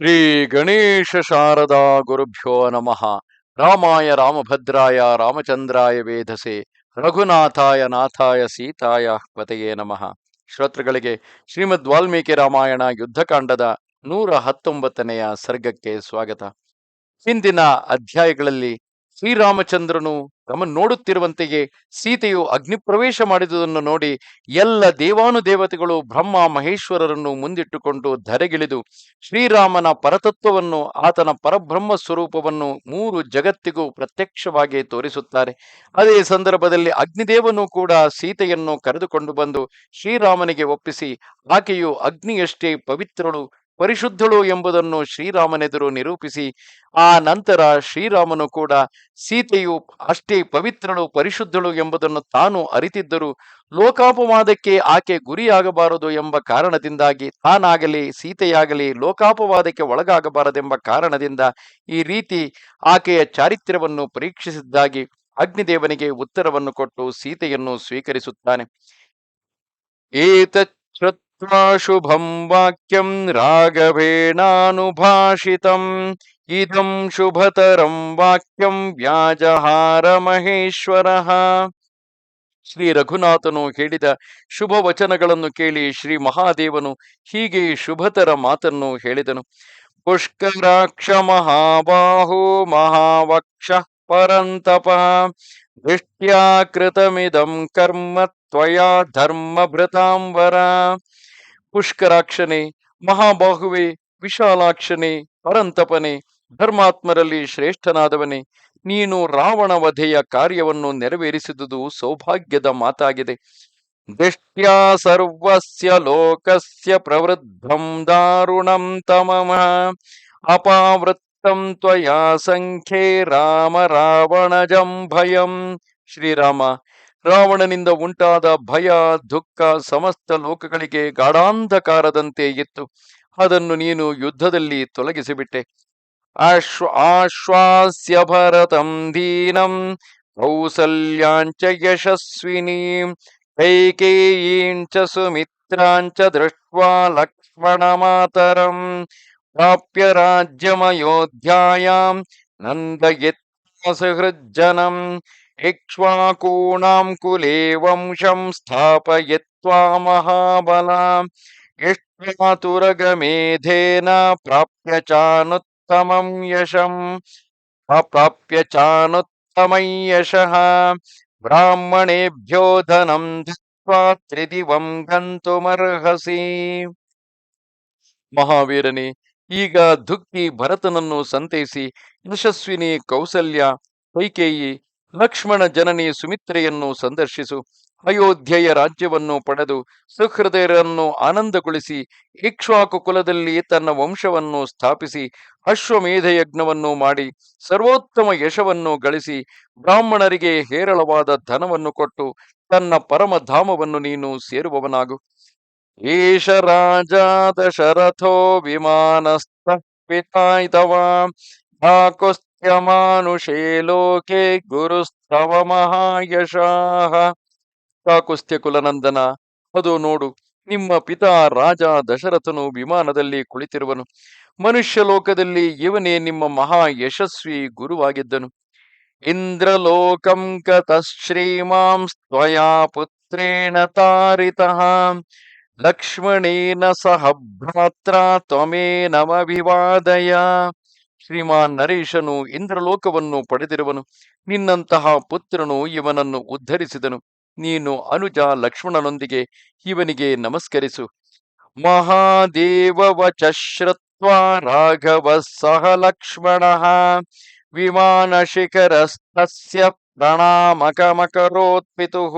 ಶ್ರೀ ಗಣೇಶ ಶಾರದಾ ಗುರುಭ್ಯೋ ನಮಃ. ರಾಮಾಯ ರಾಮಭದ್ರಾಯ ರಾಮಚಂದ್ರಾಯ ವೇಧಸೆ ರಘುನಾಥಾಯ ನಾಥಾಯ ಸೀತಾಯ ಪತೆಯೇ ನಮಃ. ಶ್ರೋತೃಗಳಿಗೆ ಶ್ರೀಮದ್ ವಾಲ್ಮೀಕಿ ರಾಮಾಯಣ ಯುದ್ಧಕಾಂಡದ ನೂರ ಹತ್ತೊಂಬತ್ತನೆಯ ಸರ್ಗಕ್ಕೆ ಸ್ವಾಗತ. ಹಿಂದಿನ ಅಧ್ಯಾಯಗಳಲ್ಲಿ ಶ್ರೀರಾಮಚಂದ್ರನು ತಮ್ಮ ನೋಡುತ್ತಿರುವಂತೆಯೇ ಸೀತೆಯು ಅಗ್ನಿಪ್ರವೇಶ ಮಾಡಿದುದನ್ನು ನೋಡಿ ಎಲ್ಲ ದೇವಾನುದೇವತೆಗಳು ಬ್ರಹ್ಮ ಮಹೇಶ್ವರರನ್ನು ಮುಂದಿಟ್ಟುಕೊಂಡು ಧರೆಗಿಳಿದು ಶ್ರೀರಾಮನ ಪರತತ್ವವನ್ನು ಆತನ ಪರಬ್ರಹ್ಮ ಸ್ವರೂಪವನ್ನು ಮೂರು ಜಗತ್ತಿಗೂ ಪ್ರತ್ಯಕ್ಷವಾಗಿ ತೋರಿಸುತ್ತಾರೆ. ಅದೇ ಸಂದರ್ಭದಲ್ಲಿ ಅಗ್ನಿದೇವನು ಕೂಡ ಸೀತೆಯನ್ನು ಕರೆದುಕೊಂಡು ಬಂದು ಶ್ರೀರಾಮನಿಗೆ ಒಪ್ಪಿಸಿ, ಆಕೆಯು ಅಗ್ನಿಯಷ್ಟೇ ಪವಿತ್ರಳು ಪರಿಶುದ್ಧಳು ಎಂಬುದನ್ನು ಶ್ರೀರಾಮನೆದುರು ನಿರೂಪಿಸಿ, ಆ ನಂತರ ಶ್ರೀರಾಮನು ಕೂಡ ಸೀತೆಯು ಅಷ್ಟೇ ಪವಿತ್ರಳು, ಪರಿಶುದ್ಧಳು ಎಂಬುದನ್ನು ತಾನು ಅರಿತಿದ್ದರೂ ಲೋಕಾಪವಾದಕ್ಕೆ ಆಕೆ ಗುರಿಯಾಗಬಾರದು ಎಂಬ ಕಾರಣದಿಂದಾಗಿ ತಾನಾಗಲಿ ಸೀತೆಯಾಗಲಿ ಲೋಕಾಪವಾದಕ್ಕೆ ಒಳಗಾಗಬಾರದೆಂಬ ಕಾರಣದಿಂದ ಈ ರೀತಿ ಆಕೆಯ ಚಾರಿತ್ರ್ಯವನ್ನು ಪರೀಕ್ಷಿಸಿದ್ದಾಗಿ ಅಗ್ನಿದೇವನಿಗೆ ಉತ್ತರವನ್ನು ಕೊಟ್ಟು ಸೀತೆಯನ್ನು ಸ್ವೀಕರಿಸುತ್ತಾನೆ. ವಾಕ್ಯಂ ರಾಘವೇಣಾನುಭಾಷಿತಂ ಇದಂ ಶುಭತರಂ ವಾಕ್ಯಂ ವ್ಯಾಜಹಾರ ಮಹೇಶ್ವರ ಶ್ರೀ ರಘುನಾಥನು ಹೇಳಿದ ಶುಭ ವಚನಗಳನ್ನು ಕೇಳಿ ಶ್ರೀ ಮಹಾದೇವನು ಹೀಗೆ ಶುಭತರ ಮಾತನ್ನು ಹೇಳಿದನು. ಪುಷ್ಕರಾಕ್ಷ ಮಹಾಬಾಹೋ ಮಹಾವಕ್ಷ ಪರಂತಪ ದೃಷ್ಟ್ಯಾ ಕೃತಮಿದಂ ಕರ್ಮ ತ್ವಯಾ ಧರ್ಮಭೃತಾಂಬರ ಪುಷ್ಕರಾಕ್ಷನೇ, ಮಹಾಬಾಹುವೆ, ವಿಶಾಲಾಕ್ಷನೇ ಪರಂತಪನೆ ಧರ್ಮಾತ್ಮರಲ್ಲಿ ಶ್ರೇಷ್ಠನಾದವನೇ, ನೀನು ರಾವಣ ವಧೆಯ ಕಾರ್ಯವನ್ನು ನೆರವೇರಿಸಿದುದು ಸೌಭಾಗ್ಯದ ಮಾತಾಗಿದೆ. ದೃಷ್ಟ್ಯಾ ಸರ್ವಸ್ಯ ಲೋಕಸ್ಯ ಪ್ರವೃದ್ಧಂ ದಾರುಣಂ ತಮಮ, ಅಪಾವೃತ್ತಂ ತ್ವಯಾ ಸಂಖ್ಯೆ ರಾಮ ರಾವಣಜಂ ಭಯಂ. ಶ್ರೀರಾಮ ರಾವಣನಿಂದ ಉಂಟಾದ ಭಯ, ದುಃಖ ಸಮಸ್ತ ಲೋಕಗಳಿಗೆ ಗಾಢಾಂಧಕಾರದಂತೆ ಇತ್ತು. ಅದನ್ನು ನೀನು ಯುದ್ಧದಲ್ಲಿ ತೊಲಗಿಸಿಬಿಟ್ಟೆ. ಆಶ್ವ ಆಶ್ವಾಸ್ಯ ಭರತಂ ದೀನಂ ಕೌಸಲ್ಯಾಂಚ ಯಶಸ್ವಿನೀಂ ಕೈಕೇಯೀಂಚ ಸುಮಿತ್ರಾಂಚ ದೃಷ್ಟ್ವಾ ಲಕ್ಷ್ಮಣ ಮಾತರಂ ಪ್ರಾಪ್ಯ ರಾಜ್ಯಮಯೋಧ್ಯಾಯಾಂ सहृज्जनम् इक्ष्वाकूणाम् कुले वंशम् स्थापयित्वा महाबलाम्। इष्ट्वातुरगमेधेन प्राप्य चानुत्तमम् यशम्। अप्राप्य चानुत्तमं यशः। ब्राह्मणेभ्यो धनम् दत्त्वा त्रिदिवम् गन्तुमर्हसि। महावीर ने ಈಗ ದುಃಖಿ ಭರತನನ್ನು ಸಂತೈಸಿ ಯಶಸ್ವಿನಿ ಕೌಸಲ್ಯ, ಕೈಕೇಯಿ, ಲಕ್ಷ್ಮಣ ಜನನಿ ಸುಮಿತ್ರೆಯನ್ನು ಸಂದರ್ಶಿಸು. ಅಯೋಧ್ಯೆಯ ರಾಜ್ಯವನ್ನು ಪಡೆದು ಸುಹೃದಯರನ್ನು ಆನಂದಗೊಳಿಸಿ, ಇಕ್ಷ್ವಾಕು ಕುಲದಲ್ಲಿ ತನ್ನ ವಂಶವನ್ನು ಸ್ಥಾಪಿಸಿ ಅಶ್ವಮೇಧ ಯಜ್ಞವನ್ನು ಮಾಡಿ, ಸರ್ವೋತ್ತಮ ಯಶವನ್ನು ಗಳಿಸಿ, ಬ್ರಾಹ್ಮಣರಿಗೆ ಹೇರಳವಾದ ಧನವನ್ನು ಕೊಟ್ಟು, ತನ್ನ ಪರಮಧಾಮವನ್ನು ನೀನು ಸೇರುವವನಾಗು. ಏಷ ರಾಜ ದಶರಥೋ ವಿಮಾನಸ್ಥ ಪಿತಾಯಿತವಾಕುಸ್ತ್ಯಮಾನುಷೇ ಲೋಕೆ ಗುರುಸ್ತವ ಮಹಾಯಶಾಹ ಕಾಕುಸ್ತ್ಯ ಕುಲನಂದನ ಅದು ನೋಡು, ನಿಮ್ಮ ಪಿತಾ ರಾಜ ದಶರಥನು ವಿಮಾನದಲ್ಲಿ ಕುಳಿತಿರುವನು. ಮನುಷ್ಯ ಲೋಕದಲ್ಲಿ ಇವನೇ ನಿಮ್ಮ ಮಹಾ ಯಶಸ್ವಿ ಗುರುವಾಗಿದ್ದನು. ಇಂದ್ರಲೋಕಂ ಕತ ಶ್ರೀಮಾಂ ತ್ವಯಾ ಪುತ್ರೇಣ ತಾರಿತಃ. ಲಕ್ಷ್ಮಣೇನ ಸಹ ಭ್ರಾತ್ರ ತ್ವಮೇನಮಭಿವಾದಯ ಶ್ರೀಮಾನ್ ನರೇಶನು ಇಂದ್ರಲೋಕವನ್ನು ಪಡೆದಿರುವನು. ನಿನ್ನಂತಹ ಪುತ್ರನು ಇವನನ್ನು ಉದ್ಧರಿಸಿದನು. ನೀನು ಅನುಜ ಲಕ್ಷ್ಮಣನೊಂದಿಗೆ ಇವನಿಗೆ ನಮಸ್ಕರಿಸು. ಮಹಾದೇವ ವಚ ಶ್ರುತ್ವಾ ರಾಘವ ಸಹ ಲಕ್ಷ್ಮಣ. ವಿಮಾನ ಶಿಖರಸ್ತಸ್ಯ ಪ್ರಣಾಮಕಮಕರೋತ್ಪಿತು.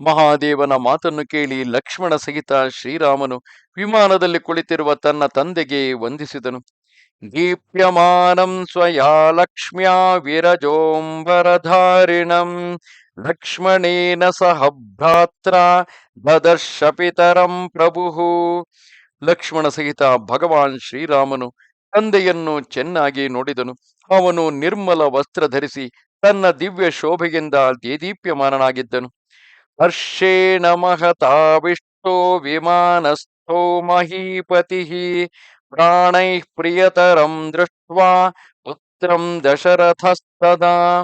ಮಹಾದೇವನ ಮಾತನ್ನು ಕೇಳಿ ಲಕ್ಷ್ಮಣ ಸಹಿತ ಶ್ರೀರಾಮನು ವಿಮಾನದಲ್ಲಿ ಕುಳಿತಿರುವ ತನ್ನ ತಂದೆಗೆ ವಂದಿಸಿದನು. ದೀಪ್ಯಮಾನಂ ಸ್ವಯಾ ಲಕ್ಷ್ಮ್ಯಾ ವಿರಜೋಂಬರಧಾರಿಣಂ. ಲಕ್ಷ್ಮಣೇನ ಸಹ ಭ್ರಾತ್ರ ದದರ್ಶ ಪಿತರಂ ಪ್ರಭು. ಲಕ್ಷ್ಮಣ ಸಹಿತ ಭಗವಾನ್ ಶ್ರೀರಾಮನು ತಂದೆಯನ್ನು ಚೆನ್ನಾಗಿ ನೋಡಿದನು. ಅವನು ನಿರ್ಮಲ ವಸ್ತ್ರ ಧರಿಸಿ ತನ್ನ ದಿವ್ಯ ಶೋಭೆಯಿಂದ ದೇದೀಪ್ಯಮಾನನಾಗಿದ್ದನು. ಹರ್ಷೇಣ ಮಹತಾ ವಿಷ್ಣೋ ವಿಮಾನಸ್ಥೋ ಮಹೀಪತಿ. ಪ್ರಾಣೈ ಪ್ರಿಯತರಂ ದೃಷ್ಟ್ವಾ ಪುತ್ರಂ ದಶರಥಸ್ತದಾ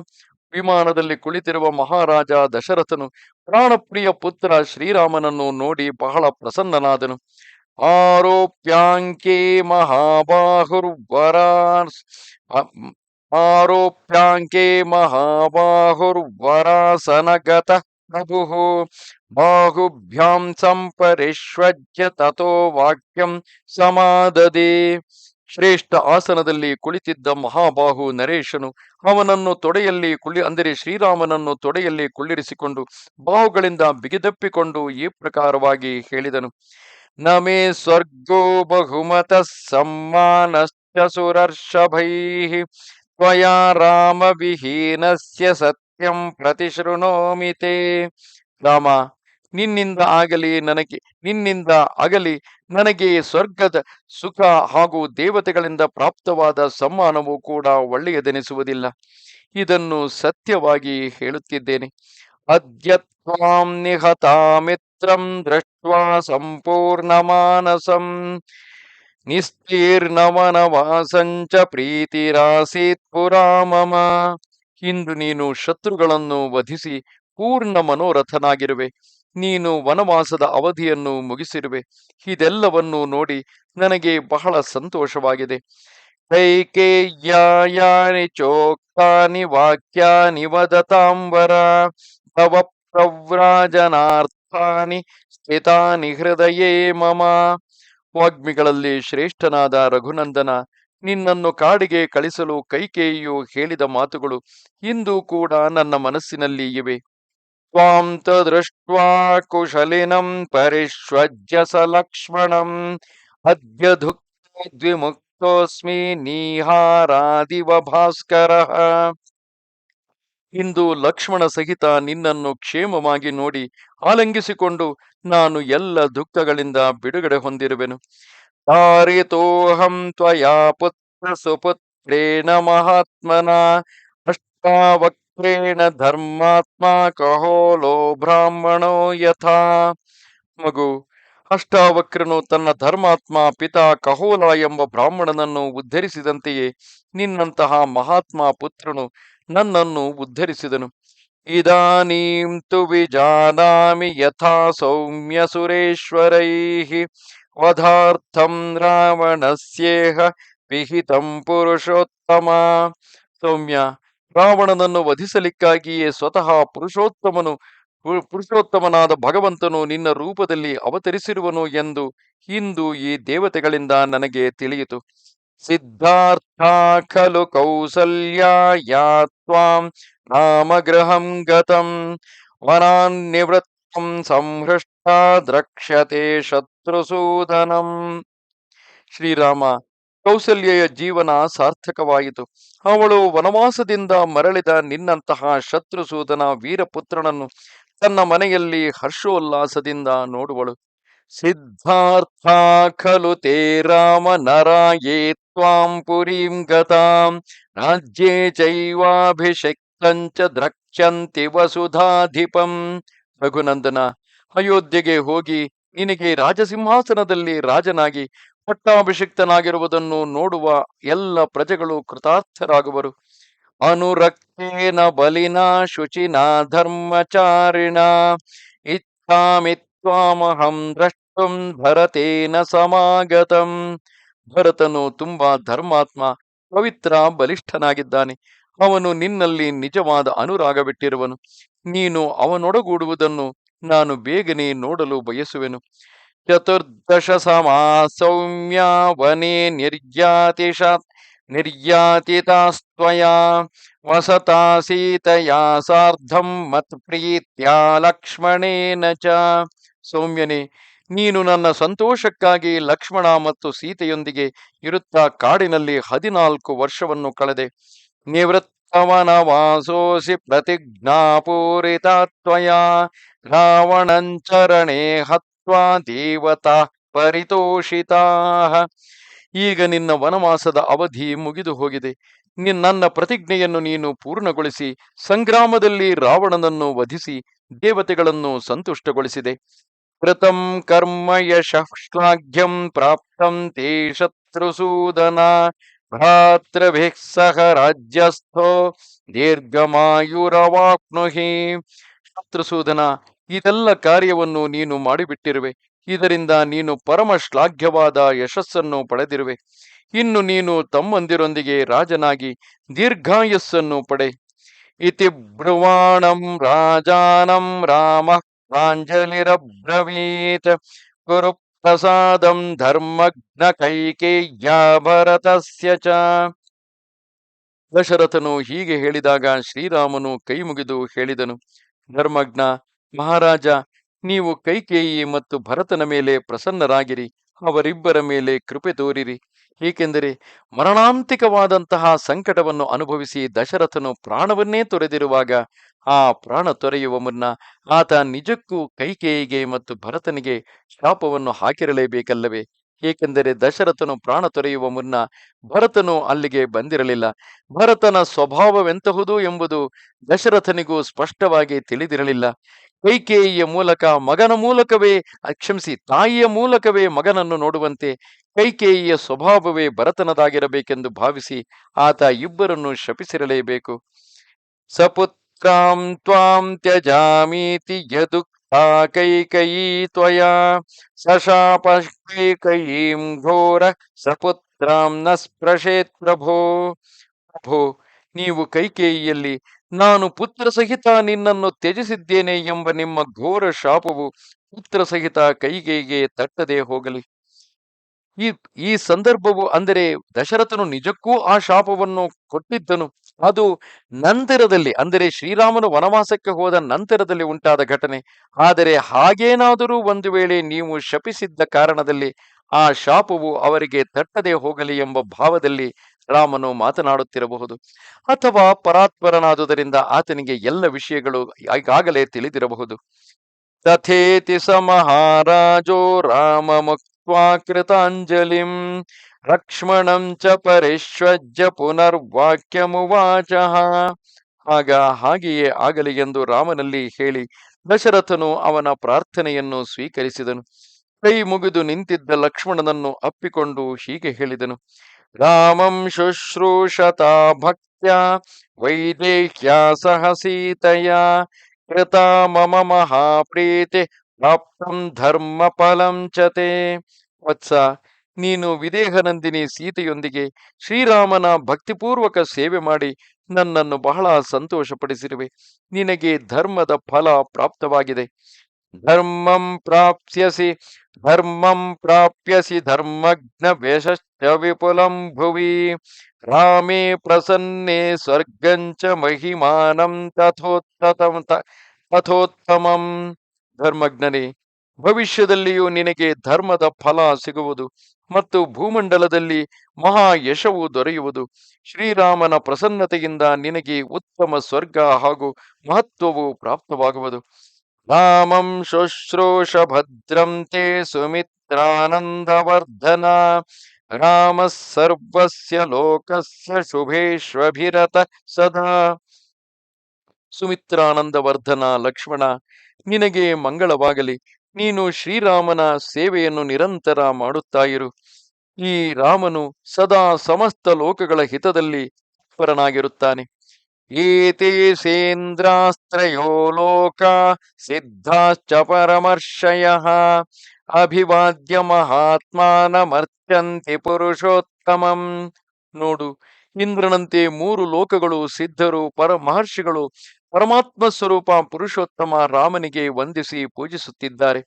ವಿಮಾನದಲ್ಲಿ ಕುಳಿತಿರುವ ಮಹಾರಾಜ ದಶರಥನು ಪ್ರಾಣಪ್ರಿಯ ಪುತ್ರ ಶ್ರೀರಾಮನನ್ನು ನೋಡಿ ಬಹಳ ಪ್ರಸನ್ನನಾದನು. ಆರೋಪ್ಯಾಂಕೆ ಮಹಾಬಾಹುರ್ವರಾಸ್. ಆರೋಪ್ಯಾಂಕೆ ಮಹಾಬಾಹುರ್ವರಾಸನಗತ ಪ್ರಭುಃ ಬಾಹುಭ್ಯಾಂ ಸಂಪರಿಶ್ವಜ್ಯ ತಥೋ ವಾಕ್ಯಂ ಸಮಾದದೆ ಶ್ರೇಷ್ಠ ಆಸನದಲ್ಲಿ ಕುಳಿತಿದ್ದ ಮಹಾಬಾಹು ನರೇಶನು ಅವನನ್ನು ತೊಡೆಯಲ್ಲಿ ಕುಳ್ಳಿ ಅಂದರೆ ಶ್ರೀರಾಮನನ್ನು ತೊಡೆಯಲ್ಲಿ ಕುಳ್ಳಿರಿಸಿಕೊಂಡು ಬಾಹುಗಳಿಂದ ಬಿಗಿದಪ್ಪಿಕೊಂಡು ಈ ಪ್ರಕಾರವಾಗಿ ಹೇಳಿದನು. ನಮೇ ಸ್ವರ್ಗೋ ಬಹುಮತ ಸಮ್ಮಾನಶ್ಚ ಸುರರ್ಷಭೈ ತ್ವಯಾ ರಾಮ ವಿಹೀನಸ್ಯ ಸತ್ಯಂ ಪ್ರತಿಶೃಣೋಮಿ ತೇ ರಾಮ, ನಿನ್ನಿಂದ ಆಗಲಿ ನನಗೆ, ನಿನ್ನಿಂದ ಆಗಲಿ ನನಗೆ ಸ್ವರ್ಗದ ಸುಖ ಹಾಗೂ ದೇವತೆಗಳಿಂದ ಪ್ರಾಪ್ತವಾದ ಸಮ್ಮಾನವೂ ಕೂಡ ಒಳ್ಳೆಯದೆನಿಸುವುದಿಲ್ಲ. ಇದನ್ನು ಸತ್ಯವಾಗಿ ಹೇಳುತ್ತಿದ್ದೇನೆ. ಅದ್ಯತ್ವಾಂ ನಿಹತಾ ಮಿತ್ರಂ ದೃಷ್ಟ್ವಾ ಸಂಪೂರ್ಣ ಮಾನಸಂ ನಿಸ್ತೀರ್ಣವನವಾಸಂಚ ಪ್ರೀತಿರಾಸೀತ್ ಪುರಾ ಇಂದು ನೀನು ಶತ್ರುಗಳನ್ನು ವಧಿಸಿ ಪೂರ್ಣ ಮನೋರಥನಾಗಿರುವೆ. ನೀನು ವನವಾಸದ ಅವಧಿಯನ್ನು ಮುಗಿಸಿರುವೆ. ಇದೆಲ್ಲವನ್ನು ನೋಡಿ ನನಗೆ ಬಹಳ ಸಂತೋಷವಾಗಿದೆ. ಕೈಕೇಯ್ಯಾಯಾನಿ ಚೋಕ್ತಾನಿ ವಾಕ್ಯಾನಿ ವದತಾಂಬರ ತವ ಪ್ರವ್ರಾಜನಾರ್ಥಾನಿ ಸ್ಥಿತಾನಿ ಹೃದಯೇ ಮಮ. ವಾಗ್ಮಿಗಳಲ್ಲಿ ಶ್ರೇಷ್ಠನಾದ ರಘುನಂದನ ನಿನ್ನನ್ನು ಕಾಡಿಗೆ ಕಳಿಸಲು ಕೈಕೇಯಿಯು ಹೇಳಿದ ಮಾತುಗಳು ಇಂದು ಕೂಡ ನನ್ನ ಮನಸ್ಸಿನಲ್ಲಿ ಇವೆ. ತ್ವಾಂ ತದೃಷ್ಟ್ವಾ ಕುಶಲಿನಂ ಪರಿಷ್ವಜ್ಯ ಸ ಲಕ್ಷ್ಮಣಂ ಅದ್ಯ ದ್ವಿಮುಕ್ತೋಸ್ಮಿ ನೀಹಾರಾದಿವ ಭಾಸ್ಕರ. ಇಂದು ಲಕ್ಷ್ಮಣ ಸಹಿತ ನಿನ್ನನ್ನು ಕ್ಷೇಮವಾಗಿ ನೋಡಿ ಆಲಂಗಿಸಿಕೊಂಡು ನಾನು ಎಲ್ಲ ದುಃಖಗಳಿಂದ ಬಿಡುಗಡೆ ಹೊಂದಿರುವೆನು. ತ್ವಯಾ ಪುತ್ರ ಸುಪುತ್ರೇಣ ಮಹಾತ್ಮನ ಅಷ್ಟಾವಕ್ರೇಣ ಧರ್ಮಾತ್ಮ ಕಹೋಲೋ ಬ್ರಾಹ್ಮಣೋ ಯಥಾ ಮಗು ಅಷ್ಟಾವಕ್ರನು ತನ್ನ ಧರ್ಮಾತ್ಮ ಪಿತಾ ಕಹೋಲ ಎಂಬ ಬ್ರಾಹ್ಮಣನನ್ನು ಉದ್ಧರಿಸಿದಂತೆಯೇ ನಿನ್ನಂತಹ ಮಹಾತ್ಮ ಪುತ್ರನು ನನ್ನನ್ನು ಉದ್ಧರಿಸಿದನು. ಇದಾನೀಂ ತು ವಿಜಾನಾಮಿ ಯಥಾ ಸೌಮ್ಯ ಸುರೇಶ್ವರೈಃ ವಧಾರ್ಥಂ ರಾವಣಸ್ಯೇಹ ವಿಹಿತಂ ಪುರುಷೋತ್ತಮ ಸೌಮ್ಯ ರಾವಣನನ್ನು ವಧಿಸಲಿಕ್ಕಾಗಿಯೇ ಸ್ವತಃ ಪುರುಷೋತ್ತಮನು ಪುರುಷೋತ್ತಮನಾದ ಭಗವಂತನು ನಿನ್ನ ರೂಪದಲ್ಲಿ ಅವತರಿಸಿರುವನು ಎಂದು ಇಂದು ಈ ದೇವತೆಗಳಿಂದ ನನಗೆ ತಿಳಿಯಿತು. ಸಿದ್ಧಾರ್ಥ ಖಲು ಕೌಸಲ್ಯ ತ್ವಾಂ ರಾಮಗೃಹಂ ಗತಂ. ವನಾನ್ನಿವೃತ್ತಂ ಸಂಹೃಷ್ಟ ದ್ರಕ್ಷ್ಯತೆ ಶತ್ರುಸೂದನಂ ಶ್ರೀರಾಮ ಕೌಸಲ್ಯೆಯ ಜೀವನ ಸಾರ್ಥಕವಾಯಿತು ಅವಳು ವನವಾಸದಿಂದ ಮರಳಿದ ನಿನ್ನಂತಹ ಶತ್ರುಸೂದನ ವೀರಪುತ್ರನನ್ನು ತನ್ನ ಮನೆಯಲ್ಲಿ ಹರ್ಷೋಲ್ಲಾಸದಿಂದ ನೋಡುವಳು. ಸಿದ್ಧಾರ್ಥ, ಖಲು ತೇ ರಾಮ ನರಾಯೇ ತ್ವಾಂ ಪುರೀಂ ಗತಾಂ, ರಾಜ್ಯೇ ಚೈವಾಭಿಷಕ್ತಂಚ ದ್ರಕ್ಷ್ಯಂತಿ ವಸುಧಾಧಿಪಂ। ರಘುನಂದನ, ಅಯೋಧ್ಯೆಗೆ ಹೋಗಿ ನಿನಗೆ ರಾಜಸಿಂಹಾಸನದಲ್ಲಿ ರಾಜನಾಗಿ ಪಟ್ಟಾಭಿಷಿಕ್ತನಾಗಿರುವುದನ್ನು ನೋಡುವ ಎಲ್ಲ ಪ್ರಜೆಗಳು ಕೃತಾರ್ಥರಾಗುವರು. ಅನುರಕ್ತೇನ ಬಲಿನ ಶುಚಿನ ಧರ್ಮಚಾರಿಣ ಇಚ್ಛಾಮಿತ್ವಾಮಹಂ ದ್ರಷ್ಟುಂ ಭರತೇನ ಸಮಾಗತಂ. ಭರತನು ತುಂಬಾ ಧರ್ಮಾತ್ಮ, ಪವಿತ್ರ, ಬಲಿಷ್ಠನಾಗಿದ್ದಾನೆ. ಅವನು ನಿನ್ನಲ್ಲಿ ನಿಜವಾದ ಅನುರಾಗವಿಟ್ಟಿರುವನು. ನೀನು ಅವನೊಡಗೂಡುವುದನ್ನು ನಾನು ಬೇಗನೆ ನೋಡಲು ಬಯಸುವೆನು. ಚತುರ್ದಶ ಸಮಾಸೌಮ್ಯ ವನೆ ನಿರ್ಯಾತಿಷ ನಿರ್ಯಾತಿತಾಸ್ತ್ವಯಾ ವಸತಾ ಸೀತೆಯ ಸಾರ್ಧಂ ಮತ್ ಪ್ರೀತ್ಯಾ ಲಕ್ಷ್ಮಣೇನ ಚ. ಸೌಮ್ಯನೇ, ನೀನು ನನ್ನ ಸಂತೋಷಕ್ಕಾಗಿ ಲಕ್ಷ್ಮಣ ಮತ್ತು ಸೀತೆಯೊಂದಿಗೆ ಇರುತ್ತಾ ಕಾಡಿನಲ್ಲಿ ಹದಿನಾಲ್ಕು ವರ್ಷವನ್ನು ಕಳೆದೆ. ನಿವೃತ್ತವನ ವಾಸೋಸಿ ಪ್ರತಿಜ್ಞಾಪೂರಿತ ತ್ವಯಾ ರಾವಣಂಚರಣೆ ಹತ್ವಾ ದೇವತಾ ಪರಿತೋಷಿತಾ ಈಗ ನಿನ್ನ ವನವಾಸದ ಅವಧಿ ಮುಗಿದು ಹೋಗಿದೆ. ನನ್ನ ಪ್ರತಿಜ್ಞೆಯನ್ನು ನೀನು ಪೂರ್ಣಗೊಳಿಸಿ, ಸಂಗ್ರಾಮದಲ್ಲಿ ರಾವಣನನ್ನು ವಧಿಸಿ, ದೇವತೆಗಳನ್ನು ಸಂತುಷ್ಟಗೊಳಿಸಿದೆ. ಕೃತಂ ಕರ್ಮ ಯಶ್ಲಾಘ್ಯಂ ಪ್ರಾಪ್ತಂ ತೇ ಶತ್ರುಸೂದನ ಭ್ರಾತೃಭಿಃ ಸಹ ರಾಜ್ಯಸ್ಥೋ ದೀರ್ಘಮಾಯುರವಾಪ್ನುಹಿ ಶತ್ರುಸೂದನ ಇದೆಲ್ಲ ಕಾರ್ಯವನ್ನು ನೀನು ಮಾಡಿಬಿಟ್ಟಿರುವೆ. ಇದರಿಂದ ನೀನು ಪರಮ ಶ್ಲಾಘ್ಯವಾದ ಯಶಸ್ಸನ್ನು ಪಡೆದಿರುವೆ. ಇನ್ನು ನೀನು ತಮ್ಮಂದಿರೊಂದಿಗೆ ರಾಜನಾಗಿ ದೀರ್ಘಾಯಸ್ಸನ್ನು ಪಡೆ. ಇತಿ ಬ್ರುವಾಣಂ ರಾಜಾನಂ ರಾಮ ಪ್ರಾಂಜಲಿರಬ್ರವೀತ್. ಕುರು ಪ್ರಸಾದಂ ಧರ್ಮಜ್ಞ ಕೈಕೇಯ್ಯ ಭರತಸ್ಯ ಚ. ದಶರಥನು ಹೀಗೆ ಹೇಳಿದಾಗ ಶ್ರೀರಾಮನು ಕೈ ಮುಗಿದು ಹೇಳಿದನು, ಧರ್ಮಜ್ಞ, ಮಹಾರಾಜ, ನೀವು ಕೈಕೇಯಿ ಮತ್ತು ಭರತನ ಮೇಲೆ ಪ್ರಸನ್ನರಾಗಿರಿ, ಅವರಿಬ್ಬರ ಮೇಲೆ ಕೃಪೆ ತೋರಿರಿ. ಏಕೆಂದರೆ ಮರಣಾಂತಿಕವಾದಂತಹ ಸಂಕಟವನ್ನು ಅನುಭವಿಸಿ ದಶರಥನು ಪ್ರಾಣವನ್ನೇ ತೊರೆದಿರುವಾಗ ಆ ಪ್ರಾಣ ತೊರೆಯುವ ಮುನ್ನ ಆತ ನಿಜಕ್ಕೂ ಕೈಕೇಯಿಗೆ ಮತ್ತು ಭರತನಿಗೆ ಶಾಪವನ್ನು ಹಾಕಿರಲೇಬೇಕಲ್ಲವೇ? ಏಕೆಂದರೆ ದಶರಥನು ಪ್ರಾಣ ತೊರೆಯುವ ಮುನ್ನ ಭರತನು ಅಲ್ಲಿಗೆ ಬಂದಿರಲಿಲ್ಲ. ಭರತನ ಸ್ವಭಾವವೆಂತಹುದು ಎಂಬುದು ದಶರಥನಿಗೂ ಸ್ಪಷ್ಟವಾಗಿ ತಿಳಿದಿರಲಿಲ್ಲ. ಕೈಕೇಯಿಯ ಮೂಲಕ ಮಗನ ಮೂಲಕವೇ, ಕ್ಷಮಿಸಿ ತಾಯಿಯ ಮೂಲಕವೇ ಮಗನನ್ನು ನೋಡುವಂತೆ ಕೈಕೇಯಿಯ ಸ್ವಭಾವವೇ ಭರತನದಾಗಿರಬೇಕೆಂದು ಭಾವಿಸಿ ಆತ ಇಬ್ಬರನ್ನು ಶಪಿಸಿರಲೇಬೇಕು. ಸಪುತ್ರಾಂ ತ್ವಾಂ ತ್ಯಜಾಮೀತಿ ಯದುಕ್ತಾ ಕೈಕಯೀ ತ್ವಯಾ ಸಶಾಪ ಕೈಕಯೀಂ ಘೋರ ಸಪುತ್ರಾಂ ನ ಸ್ಪೃಶೇತ್ ಪ್ರಭೋ ಪ್ರಭೋ, ನೀವು ಕೈಕೇಯಿಯಲ್ಲಿ ನಾನು ಪುತ್ರ ಸಹಿತ ನಿನ್ನನ್ನು ತ್ಯಜಿಸಿದ್ದೇನೆ ಎಂಬ ನಿಮ್ಮ ಘೋರ ಶಾಪವು ಪುತ್ರ ಸಹಿತ ಕೈಗೆಗೆ ತಟ್ಟದೆ ಹೋಗಲಿ. ಈ ಈ ಸಂದರ್ಭವು ಅಂದರೆ ದಶರಥನು ನಿಜಕ್ಕೂ ಆ ಶಾಪವನ್ನು ಕೊಟ್ಟಿದ್ದನು. ಅದು ನಂತರದಲ್ಲಿ ಅಂದರೆ ಶ್ರೀರಾಮನು ವನವಾಸಕ್ಕೆ ಹೋದ ನಂತರದಲ್ಲಿ ಉಂಟಾದ ಘಟನೆ. ಆದರೆ ಹಾಗೇನಾದರೂ ಒಂದು ವೇಳೆ ನೀವು ಶಪಿಸಿದ್ದ ಕಾರಣದಲ್ಲಿ ಆ ಶಾಪವು ಅವರಿಗೆ ತಟ್ಟದೆ ಹೋಗಲಿ ಎಂಬ ಭಾವದಲ್ಲಿ ರಾಮನು ಮಾತನಾಡುತ್ತಿರಬಹುದು. ಅಥವಾ ಪರಾತ್ಪರನಾದುದರಿಂದ ಆತನಿಗೆ ಎಲ್ಲ ವಿಷಯಗಳು ಈಗಾಗಲೇ ತಿಳಿದಿರಬಹುದು. ತಥೇತಿ ಸ ಮಹಾರಾಜೋ ರಾಮ ಕೃತಾಂಜಲಿಂ ಲಕ್ಷ್ಮಣಂ ಚ ಪರಿಶ್ವಜ್ಯ ಪುನರ್ವಾಕ್ಯಮುವಾಚ ಆಗ ಹಾಗೆಯೇ ಆಗಲಿ ಎಂದು ರಾಮನಲ್ಲಿ ಹೇಳಿ ದಶರಥನು ಅವನ ಪ್ರಾರ್ಥನೆಯನ್ನು ಸ್ವೀಕರಿಸಿದನು. ಕೈ ಮುಗಿದು ನಿಂತಿದ್ದ ಲಕ್ಷ್ಮಣನನ್ನು ಅಪ್ಪಿಕೊಂಡು ಹೀಗೆ ಹೇಳಿದನು. ರಾಮಂ ಶುಶ್ರೂಷತಾ ಭಕ್ತ್ಯ ವೈದೇಹ್ಯ ಸಹ ಸೀತೆಯ ಕೃತ ಮಮ ಮಹಾಪ್ರೀತಿ ಪ್ರಾಪ್ತಂ ಧರ್ಮ ಫಲಂ ಚತೆ ವತ್ಸ. ನೀನು ವಿದೇಹನಂದಿನಿ ಸೀತೆಯೊಂದಿಗೆ ಶ್ರೀರಾಮನ ಭಕ್ತಿಪೂರ್ವಕ ಸೇವೆ ಮಾಡಿ ನನ್ನನ್ನು ಬಹಳ ಸಂತೋಷಪಡಿಸಿರುವೆ. ನಿನಗೆ ಧರ್ಮದ ಫಲ ಪ್ರಾಪ್ತವಾಗಿದೆ. ಧರ್ಮಂ ಪ್ರಾಪ್ಸ್ಯಸಿ, ಧರ್ಮಂ ಪ್ರಾಪ್ಯಸಿ ಧರ್ಮಜ್ಞ ವೇಷಶ್ಚ ವಿಪುಲಂ ಭುವಿ. ರಾಮೇ ಪ್ರಸನ್ನೆ ಸ್ವರ್ಗಂಚ ಮಹಿಮಾನಂ ತಥೋತ್ತಮ ತಥೋತ್ತಮಂ. ಧರ್ಮಜ್ಞನೇ, ಭವಿಷ್ಯದಲ್ಲಿಯೂ ನಿನಗೆ ಧರ್ಮದ ಫಲ ಸಿಗುವುದು ಮತ್ತು ಭೂಮಂಡಲದಲ್ಲಿ ಮಹಾ ಯಶವು ದೊರೆಯುವುದು. ಶ್ರೀರಾಮನ ಪ್ರಸನ್ನತೆಯಿಂದ ನಿನಗೆ ಉತ್ತಮ ಸ್ವರ್ಗ ಹಾಗೂ ಮಹತ್ವವು ಪ್ರಾಪ್ತವಾಗುವುದು. ರಾಮಂ ಶುಶ್ರೂಷ ಭದ್ರಂ ತೇ ಸುಮಿತ್ರಾನಂದವರ್ಧನ ರಾಮ ಸರ್ವಸ್ಯ ಲೋಕಸ್ಯ ಶುಭೇಶ್ವಭಿರತ ಸದಾ. ಸುಮಿತ್ರಾನಂದವರ್ಧನ, ಲಕ್ಷ್ಮಣ, ನಿನಗೆ ಮಂಗಳವಾಗಲಿ. ನೀನು ಶ್ರೀರಾಮನ ಸೇವೆಯನ್ನು ನಿರಂತರ ಮಾಡುತ್ತಾ ಇರು. ಈ ರಾಮನು ಸದಾ ಸಮಸ್ತ ಲೋಕಗಳ ಹಿತದಲ್ಲಿ ಪರನಾಗಿರುತ್ತಾನೆ. ಏತೆ ಸೇಂದ್ರಾಸ್ತ್ರಯೋ ಲೋಕ ಸಿದ್ಧಾಶ್ಚ ಪರಮರ್ಷಯ. ಅಭಿವಾದ್ಯ ಮಹಾತ್ಮಾನಮರ್ಚಂತಿ ಪುರುಷೋತ್ತಮಂ. ನೋಡು, ಇಂದ್ರನಂತೆ ಮೂರು ಲೋಕಗಳು ಸಿದ್ಧರು ಪರ ಮಹರ್ಷಿಗಳು ಪರಮಾತ್ಮ ಸ್ವರೂಪ ಪುರುಷೋತ್ತಮ ರಾಮನಿಗೆ ವಂದಿಸಿ ಪೂಜಿಸುತ್ತಿದ್ದಾರೆ.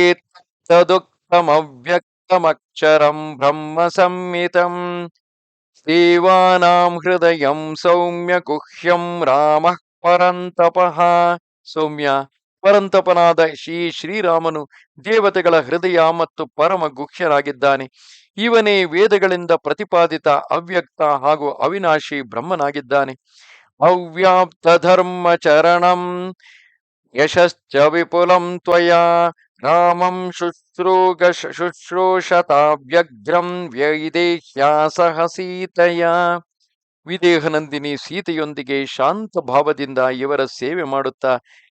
ಏತದುಕ್ತಮವ್ಯಕ್ತಮಕ್ಷರಂ ಬ್ರಹ್ಮ ಸಂಹಿತಂ ದೇವಾನಾಂ ಹೃದಯಂ ಸೌಮ್ಯ ಕುಹ್ಯಂ ರಾಮ ಪರಂತಪಃ. ಸೌಮ್ಯ, ಪರಂತಪನಾದ ಶ್ರೀ ಶ್ರೀರಾಮನು ದೇವತೆಗಳ ಹೃದಯ ಮತ್ತು ಪರಮ ಗುಹ್ಯರಾಗಿದ್ದಾನೆ. ಇವನೇ ವೇದಗಳಿಂದ ಪ್ರತಿಪಾದಿತ ಅವ್ಯಕ್ತ ಹಾಗೂ ಅವಿನಾಶಿ ಬ್ರಹ್ಮನಾಗಿದ್ದಾನೆ. ಚರಣಂ ಯಶಶ್ಚ ವಿಪುಲಂ ತ್ವಯಾ ರಾಮಂ ಶುಶ್ರೂಗ ಶುಶ್ರೂಷತಾವ್ಯಗ್ರಂ ವ್ಯಗ್ರಂ ವೈದೇಹ್ಯಾ ಸಹ ಸೀತೆಯ. ವಿದೇಹನಂದಿನಿ ಸೀತೆಯೊಂದಿಗೆ ಶಾಂತ ಭಾವದಿಂದ ಇವರ ಸೇವೆ ಮಾಡುತ್ತಾ,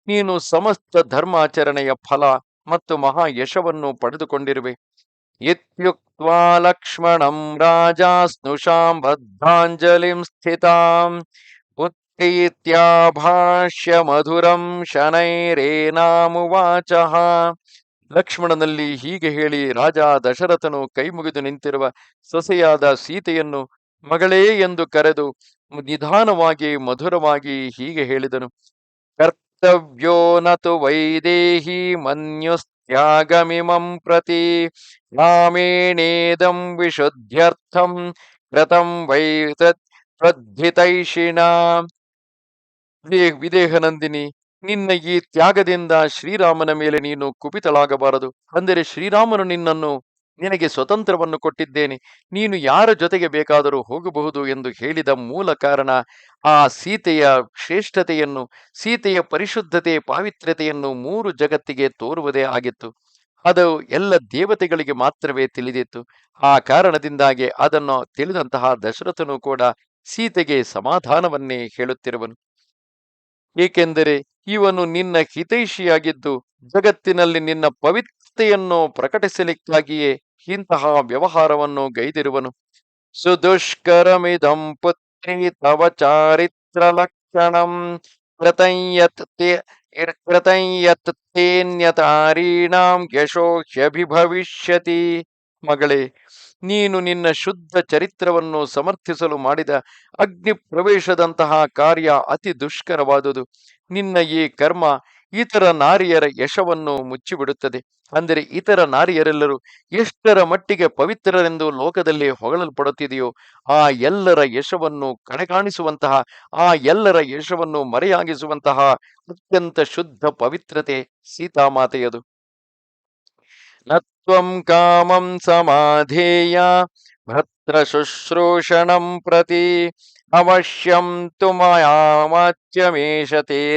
ನೀನು ಸಮಸ್ತ ಧರ್ಮಾಚರಣೆಯ ಫಲ ಮತ್ತು ಮಹಾ ಯಶವನ್ನು ಪಡೆದುಕೊಂಡಿರುವೆ. ಇತ್ಯುಕ್ತ ಲಕ್ಷ್ಮಣಂ ರಾಜ ಸ್ನುಷಾಂ ಬದ್ಧಾಂಜಲಿಂ ಸ್ಥಿತಾಂ. ಉತ್ತೀತ್ಯಾಭಾಷ್ಯ ಮಧುರಂ ಶನೈರೇನಾಮುವಾಚಃ ಲಕ್ಷ್ಮಣನಲ್ಲಿ ಹೀಗೆ ಹೇಳಿ ರಾಜ ದಶರಥನು ಕೈ ಮುಗಿದು ನಿಂತಿರುವ ಸೊಸೆಯಾದ ಸೀತೆಯನ್ನು ಮಗಳೇ ಎಂದು ಕರೆದು ನಿಧಾನವಾಗಿ ಮಧುರವಾಗಿ ಹೀಗೆ ಹೇಳಿದನು, ಕರ್ತವ್ಯೋ ನತು ವೈದೇಹಿ ಮನ್ಯುಸ್ತ್ಯಾಗಮಿಮಂ ಪ್ರತಿ ರಾಮೇಣೇದಂ ವಿಶುದ್ಧ್ಯರ್ಥಂ ಕೃತಂ ವೈ ತದ್ಧಿತೈಷಿಣ ವಿದೇಹನಂದಿನಿ ನಿನ್ನ ಈ ತ್ಯಾಗದಿಂದ ಶ್ರೀರಾಮನ ಮೇಲೆ ನೀನು ಕುಪಿತಳಾಗಬಾರದು. ಅಂದರೆ ಶ್ರೀರಾಮನು ನಿನ್ನನ್ನು, ನಿನಗೆ ಸ್ವತಂತ್ರವನ್ನು ಕೊಟ್ಟಿದ್ದೇನೆ. ನೀನು ಯಾರ ಜೊತೆಗೆ ಬೇಕಾದರೂ ಹೋಗಬಹುದು ಎಂದು ಹೇಳಿದ ಮೂಲ ಕಾರಣ ಆ ಸೀತೆಯ ಶ್ರೇಷ್ಠತೆಯನ್ನು, ಸೀತೆಯ ಪರಿಶುದ್ಧತೆ, ಪಾವಿತ್ರ್ಯತೆಯನ್ನು ಮೂರು ಜಗತ್ತಿಗೆ ತೋರುವುದೇ ಆಗಿತ್ತು. ಅದು ಎಲ್ಲ ದೇವತೆಗಳಿಗೆ ಮಾತ್ರವೇ ತಿಳಿದಿತ್ತು. ಆ ಕಾರಣದಿಂದಾಗಿ ಅದನ್ನು ತಿಳಿದಂತಹ ದಶರಥನು ಕೂಡ ಸೀತೆಗೆ ಸಮಾಧಾನವನ್ನೇ ಹೇಳುತ್ತಿರುವನು. ಏಕೆಂದರೆ ಇವನು ನಿನ್ನ ಹಿತೈಷಿಯಾಗಿದ್ದು ಜಗತ್ತಿನಲ್ಲಿ ನಿನ್ನ ಪವಿತ್ರತೆಯನ್ನು ಪ್ರಕಟಿಸಲಿಕ್ಕಾಗಿಯೇ ಇಂತಹ ವ್ಯವಹಾರವನ್ನು ಗೈದಿರುವನು. ಸುದುಷ್ಕರಮಿದಂ ಪುತ್ರಿ ತವ ಚಾರಿತ್ರ ಲಕ್ಷಣಂ ಕೃತಯತ್ ತೇನ್ಯತಾರೀಣಾಂ ಯಶೋ ಹ್ಯಭಿಭವಿಷ್ಯತಿ. ಮಗಳೇ ನೀನು ನಿನ್ನ ಶುದ್ಧ ಚರಿತ್ರವನ್ನು ಸಮರ್ಥಿಸಲು ಮಾಡಿದ ಅಗ್ನಿ ಪ್ರವೇಶದಂತಹ ಕಾರ್ಯ ಅತಿ ದುಷ್ಕರವಾದುದು. ನಿನ್ನ ಈ ಕರ್ಮ ಇತರ ನಾರಿಯರ ಯಶವನ್ನು ಮುಚ್ಚಿಬಿಡುತ್ತದೆ. ಅಂದರೆ ಇತರ ನಾರಿಯರೆಲ್ಲರೂ ಎಷ್ಟರ ಮಟ್ಟಿಗೆ ಪವಿತ್ರರೆಂದು ಲೋಕದಲ್ಲಿ ಹೊಗಳಲ್ಪಡುತ್ತಿದೆಯೋ ಆ ಎಲ್ಲರ ಯಶವನ್ನು ಕಡೆಗಾಣಿಸುವಂತಹ ಆ ಎಲ್ಲರ ಯಶವನ್ನು ಮರೆಯಾಗಿಸುವಂತಹ ಅತ್ಯಂತ ಶುದ್ಧ ಪವಿತ್ರತೆ ಸೀತಾಮಾತೆಯದು. ನತ್ವಂ ಕಾಮಂ ಸಮಾಧೇಯ ಭತ್ರ ಶುಶ್ರೂಷಣಂ ಪ್ರತಿ ಅವಶ್ಯಂ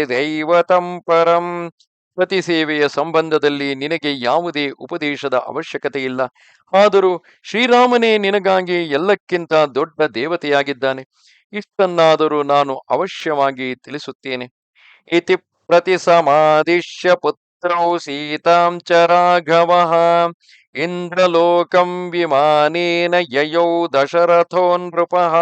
ದೈವತಂ ಪರಂ ಪ್ರತಿ ಸೇವೆಯ ಸಂಬಂಧದಲ್ಲಿ ನಿನಗೆ ಯಾವುದೇ ಉಪದೇಶದ ಅವಶ್ಯಕತೆ ಇಲ್ಲ ಆದರೂ ಶ್ರೀರಾಮನೇ ನಿನಗಾಗಿ ಎಲ್ಲಕ್ಕಿಂತ ದೊಡ್ಡ ದೇವತೆಯಾಗಿದ್ದಾನೆ. ಇಷ್ಟನ್ನಾದರೂ ನಾನು ಅವಶ್ಯವಾಗಿ ತಿಳಿಸುತ್ತೇನೆ. ಇತಿ ಪ್ರತಿ ಸಮಾಧಿಶ್ಯ ಪುತ್ರೌ ಚ ರಾಘವ ಇಂದ್ರಲೋಕಂ ವಿಮಾನೇನ ಯಯೌ ದಶರಥೋ ನೃಪಃ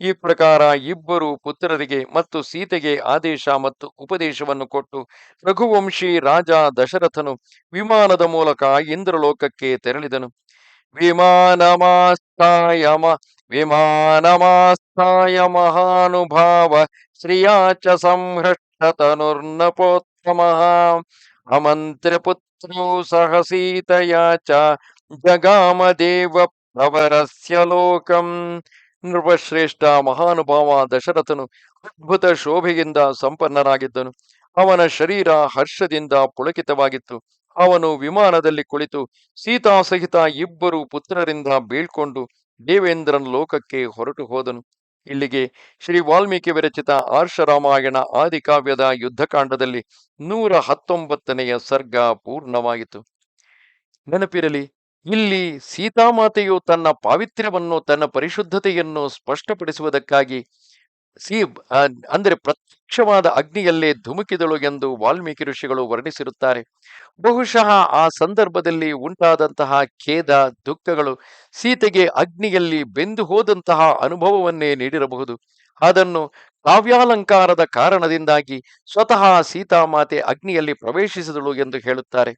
ಈ ಪ್ರಕಾರ ಇಬ್ಬರು ಪುತ್ರರಿಗೆ ಮತ್ತು ಸೀತೆಗೆ ಆದೇಶ ಮತ್ತು ಉಪದೇಶವನ್ನು ಕೊಟ್ಟು ರಘುವಂಶಿ ರಾಜ ದಶರಥನು ವಿಮಾನದ ಮೂಲಕ ಇಂದ್ರಲೋಕಕ್ಕೆ ತೆರಳಿದನು. ವಿಮಾನಮಾಸ್ತಾಯ ವಿಮಾನಮಾಸ್ಥಾಯ ಮಹಾನುಭಾವ ಶ್ರಿಯಾಚ ಸಂಹೃಷ್ಟತನುರ್ನಪೋತ್ತಮಃ ಅಮಂತ್ರಪುತ್ರೋ ಸಹ ಸೀತೆಯ ಚ ಜಗಾಮದೇವ ಪ್ರವರಸ್ಯ ಲೋಕಂ ನೃಪಶ್ರೇಷ್ಠ ಮಹಾನುಭಾವ ದಶರಥನು ಅದ್ಭುತ ಶೋಭೆಯಿಂದ ಸಂಪನ್ನರಾಗಿದ್ದನು ಅವನ ಶರೀರ ಹರ್ಷದಿಂದ ಪುಳಕಿತವಾಗಿತ್ತು. ಅವನು ವಿಮಾನದಲ್ಲಿ ಕುಳಿತು ಸೀತಾ ಸಹಿತ ಇಬ್ಬರು ಪುತ್ರರಿಂದ ಬೀಳ್ಕೊಂಡು ದೇವೇಂದ್ರನ ಲೋಕಕ್ಕೆ ಹೊರಟು ಹೋದನು. ಇಲ್ಲಿಗೆ ಶ್ರೀ ವಾಲ್ಮೀಕಿ ವಿರಚಿತ ಆರ್ಷರಾಮಾಯಣ ಆದಿಕಾವ್ಯದ ಯುದ್ಧಕಾಂಡದಲ್ಲಿ ನೂರ ಹತ್ತೊಂಬತ್ತನೆಯ ಸರ್ಗ ಪೂರ್ಣವಾಯಿತು. ನೆನಪಿರಲಿ, ಇಲ್ಲಿ ಸೀತಾಮಾತೆಯು ತನ್ನ ಪಾವಿತ್ರ್ಯವನ್ನು, ತನ್ನ ಪರಿಶುದ್ಧತೆಯನ್ನು ಸ್ಪಷ್ಟಪಡಿಸುವುದಕ್ಕಾಗಿ ಸಿ ಅಂದರೆ ಪ್ರತ್ಯಕ್ಷವಾದ ಅಗ್ನಿಯಲ್ಲೇ ಧುಮುಕಿದಳು ಎಂದು ವಾಲ್ಮೀಕಿ ಋಷಿಗಳು ವರ್ಣಿಸಿರುತ್ತಾರೆ. ಬಹುಶಃ ಆ ಸಂದರ್ಭದಲ್ಲಿ ಉಂಟಾದಂತಹ ಖೇದ, ದುಃಖಗಳು ಸೀತೆಗೆ ಅಗ್ನಿಯಲ್ಲಿ ಬೆಂದು ಹೋದಂತಹ ಅನುಭವವನ್ನೇ ನೀಡಿರಬಹುದು. ಅದನ್ನು ಕಾವ್ಯಾಲಂಕಾರದ ಕಾರಣದಿಂದಾಗಿ ಸ್ವತಃ ಸೀತಾಮಾತೆ ಅಗ್ನಿಯಲ್ಲಿ ಪ್ರವೇಶಿಸಿದಳು ಎಂದು ಹೇಳುತ್ತಾರೆ.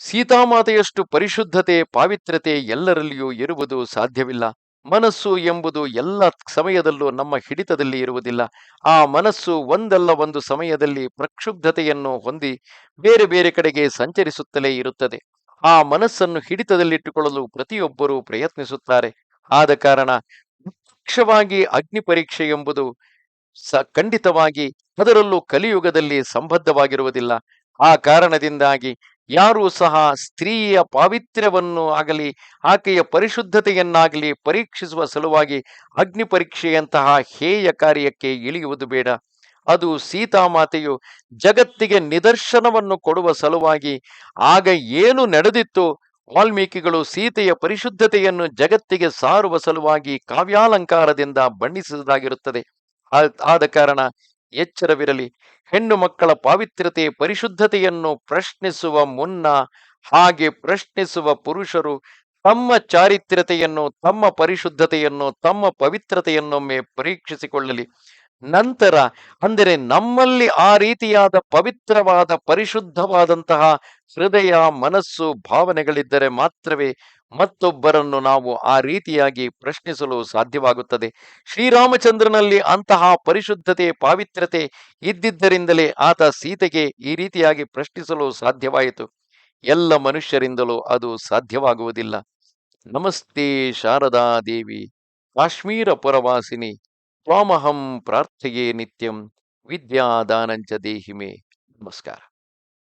ಸೀತಾಮಾತೆಯಷ್ಟು ಪರಿಶುದ್ಧತೆ, ಪಾವಿತ್ರ್ಯತೆ ಎಲ್ಲರಲ್ಲಿಯೂ ಇರುವುದು ಸಾಧ್ಯವಿಲ್ಲ. ಮನಸ್ಸು ಎಂಬುದು ಎಲ್ಲ ಸಮಯದಲ್ಲೂ ನಮ್ಮ ಹಿಡಿತದಲ್ಲಿ ಇರುವುದಿಲ್ಲ. ಆ ಮನಸ್ಸು ಒಂದಲ್ಲ ಒಂದು ಸಮಯದಲ್ಲಿ ಪ್ರಕ್ಷುಬ್ಧತೆಯನ್ನು ಹೊಂದಿ ಬೇರೆ ಬೇರೆ ಕಡೆಗೆ ಸಂಚರಿಸುತ್ತಲೇ ಇರುತ್ತದೆ. ಆ ಮನಸ್ಸನ್ನು ಹಿಡಿತದಲ್ಲಿಟ್ಟುಕೊಳ್ಳಲು ಪ್ರತಿಯೊಬ್ಬರೂ ಪ್ರಯತ್ನಿಸುತ್ತಾರೆ. ಆದ ಕಾರಣ ಪ್ರತ್ಯಕ್ಷವಾಗಿ ಅಗ್ನಿ ಪರೀಕ್ಷೆ ಎಂಬುದು ಸ ಖಂಡಿತವಾಗಿ ಅದರಲ್ಲೂ ಕಲಿಯುಗದಲ್ಲಿ ಸಂಬದ್ಧವಾಗಿರುವುದಿಲ್ಲ. ಆ ಕಾರಣದಿಂದಾಗಿ ಯಾರೂ ಸಹ ಸ್ತ್ರೀಯ ಪಾವಿತ್ರ್ಯವನ್ನು ಆಗಲಿ, ಆಕೆಯ ಪರಿಶುದ್ಧತೆಯನ್ನಾಗಲಿ ಪರೀಕ್ಷಿಸುವ ಸಲುವಾಗಿ ಅಗ್ನಿ ಪರೀಕ್ಷೆಯಂತಹ ಹೇಯ ಕಾರ್ಯಕ್ಕೆ ಇಳಿಯುವುದು ಬೇಡ. ಅದು ಸೀತಾಮಾತೆಯು ಜಗತ್ತಿಗೆ ನಿದರ್ಶನವನ್ನು ಕೊಡುವ ಸಲುವಾಗಿ ಆಗ ಏನು ನಡೆದಿತ್ತು ವಾಲ್ಮೀಕಿಗಳು ಸೀತೆಯ ಪರಿಶುದ್ಧತೆಯನ್ನು ಜಗತ್ತಿಗೆ ಸಾರುವ ಸಲುವಾಗಿ ಕಾವ್ಯಾಲಂಕಾರದಿಂದ ಬಣ್ಣಿಸಿದಾಗಿರುತ್ತದೆ ಆದ ಕಾರಣ ಎಚ್ಚರವಿರಲಿ. ಹೆಣ್ಣು ಮಕ್ಕಳ ಪಾವಿತ್ರ್ಯತೆ, ಪರಿಶುದ್ಧತೆಯನ್ನು ಪ್ರಶ್ನಿಸುವ ಮುನ್ನ, ಹಾಗೆ ಪ್ರಶ್ನಿಸುವ ಪುರುಷರು ತಮ್ಮ ಚಾರಿತ್ರ್ಯತೆಯನ್ನು, ತಮ್ಮ ಪರಿಶುದ್ಧತೆಯನ್ನು, ತಮ್ಮ ಪವಿತ್ರತೆಯನ್ನೊಮ್ಮೆ ಪರೀಕ್ಷಿಸಿಕೊಳ್ಳಲಿ. ನಂತರ, ಅಂದರೆ ನಮ್ಮಲ್ಲಿ ಆ ರೀತಿಯಾದ ಪವಿತ್ರವಾದ, ಪರಿಶುದ್ಧವಾದಂತಹ ಹೃದಯ, ಮನಸ್ಸು, ಭಾವನೆಗಳಿದ್ದರೆ ಮಾತ್ರವೇ ಮತ್ತೊಬ್ಬರನ್ನು ನಾವು ಆ ರೀತಿಯಾಗಿ ಪ್ರಶ್ನಿಸಲು ಸಾಧ್ಯವಾಗುತ್ತದೆ. ಶ್ರೀರಾಮಚಂದ್ರನಲ್ಲಿ ಅಂತಹ ಪರಿಶುದ್ಧತೆ, ಪಾವಿತ್ರ್ಯತೆ ಇದ್ದಿದ್ದರಿಂದಲೇ ಆತ ಸೀತೆಗೆ ಈ ರೀತಿಯಾಗಿ ಪ್ರಶ್ನಿಸಲು ಸಾಧ್ಯವಾಯಿತು. ಎಲ್ಲ ಮನುಷ್ಯರಿಂದಲೂ ಅದು ಸಾಧ್ಯವಾಗುವುದಿಲ್ಲ. ನಮಸ್ತೆ ಶಾರದಾ ದೇವಿ, ಕಾಶ್ಮೀರ ಪುರವಾಸಿನಿ, ತ್ವಾಮಹಂ ಪ್ರಾರ್ಥೆಯೇ ನಿತ್ಯಂ, ವಿದ್ಯಾದಾನಂಚ ದೇಹಿಮೆ. ನಮಸ್ಕಾರ.